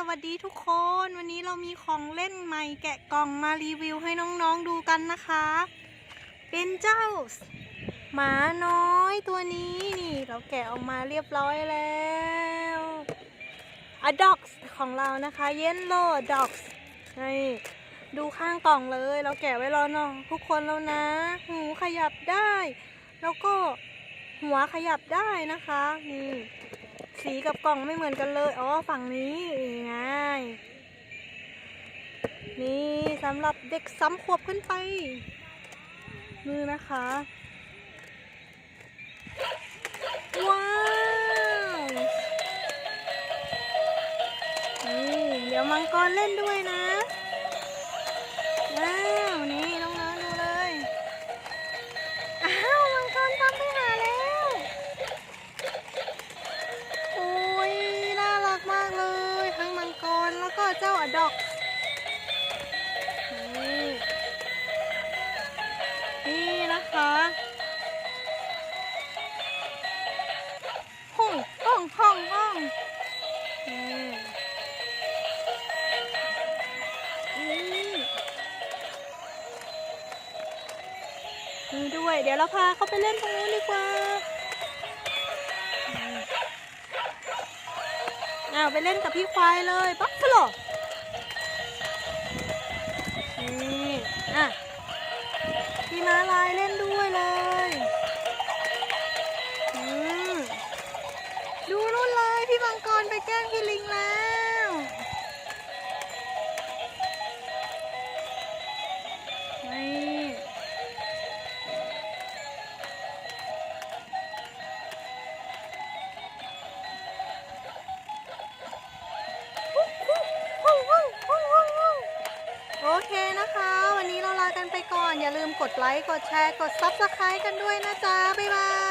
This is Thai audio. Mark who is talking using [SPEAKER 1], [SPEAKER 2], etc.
[SPEAKER 1] สวัสดีทุกคน วันนี้เรามีของเล่นใหม่แกะกล่องมารีวิวให้น้องๆดูกันนะคะ เป็นเจ้า หมาน้อยตัวนี้นี่เราแกะออกมาเรียบร้อยแล้วอะด็อกของเรานะคะ Yellow Dogs นี่ดูข้างกล่องเลย เราแกะไว้รอน้องทุกคนแล้วนะ หูขยับได้ แล้วก็หัวขยับได้นะคะนี่ สีกับกล่องไม่เหมือนกันเลย อ๋อ ฝั่งนี้ไงนี่สำหรับเด็กซ้ำขวบขึ้นไป มือนะคะ ว้าวนี่เดี๋ยวมังกรเล่นด้วยนะ เจ้าอดอก นี่ นี่นะคะห้องห้องห้องห้องนี่นี่ด้วย เดี๋ยวเราพาเขาไปเล่นตรงนู้นดีกว่าอ้าวไปเล่นกับพี่ควายเลยปั๊บฟลอ พี่มังกรไปแกล้งพี่ลิงแล้ว นี่โอเคนะคะ วันนี้เราลากันไปก่อน อย่าลืมกดไลค์ กดแชร์ กด Subscribe กันด้วยนะจ๊ะ บ๊ายบาย